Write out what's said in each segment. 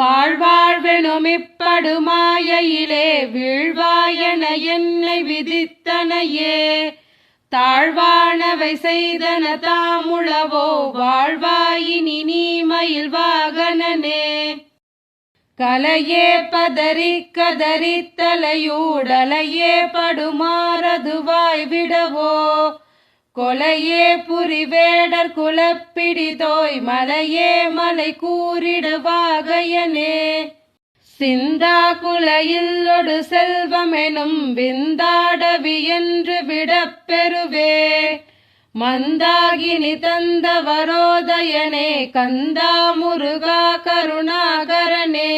பாழ்வாழ்வெனுமிப்படுமாயிலே வீழ்வாயன என்னை விதித்தனையே. தாழ்வானவை செய்தன தாமுழவோ வாழ்வாயினி நீ மயில் வாகனனே. கலையே பதறி கதறி தலையூடலையே படுமாறதுவாய் விடவோ கொலையே புரிவேடர் குலப்பிடிதோய் மலையே மலை கூறிடுவாகையனே சிந்தா குலையில்லொடு செல்வமெனும் விந்தாடவி என்று விடப்பெறுவே. மந்தாகினி தந்த வரோதயனே கந்தா முருகா கருணாகரனே.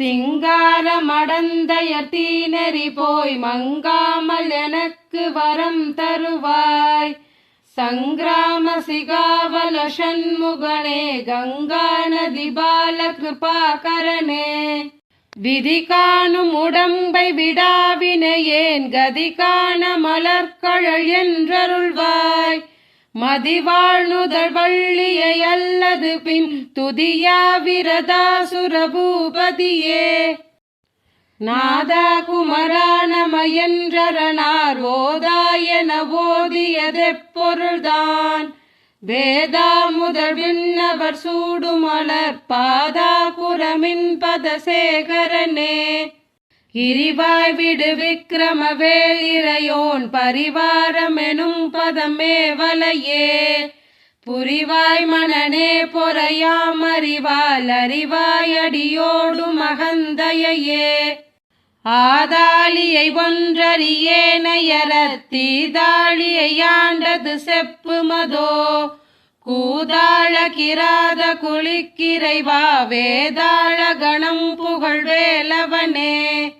சிங்காரமடந்தையர் தீனறி போய் மங்காமல் எனக்கு வரம் தருவாய். சங்கிராம சிகாவல ஷண்முகனே கங்கா நதி பால கிருபாகரனே. விதி காணும் உடம்பை விடாவினையேன் கதி காண மலர்கழல் என்றருள்வாய். மதிவாழ்நுதல் வள்ளியை அல்லது பின் துதியா விரதாசுர பூபதியே நாதா குமரா நம என்றரணார் ஓதாயன ஓதியதெப்பொருள்தான் வேதா முதல் விண்ணவர் சூடுமலர் பாதா குரமின் பதசேகரனே இரிவாய் விடு விக்கிரம வேலிரையோன் பரிவாரமெனும் பதமே வலையே. புரிவாய் மனனே பொறையாம் அறிவால் அறிவாய் அடியோடு மகந்தையே. ஆதாளியை ஒன்றறியேனையர தீதாளியை ஆண்டது செப்பு மதோ. கூதாள கிராத குளிக்கிறைவா வேதாள கணம் புகழ் வேலவனே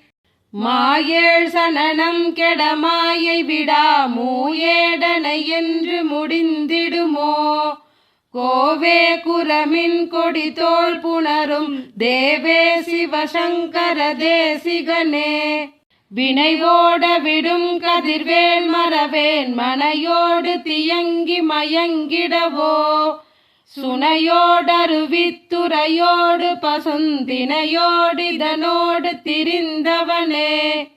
மாயேழ் சனனம் கெடமாயை விடா மூயேடனை என்று முடிந்திடுமோ? கோவே குரமின் கொடி தோல் புணரும் தேவே சிவசங்கர தேசிகனே. வினைவோட விடும் கதிர்வேன் மறவேன் மனையோடு தியங்கி மயங்கிடவோ? சுனையோடருவித்துறையோடு பசுந்தினையோடிதனோடு திரிந்தவனே.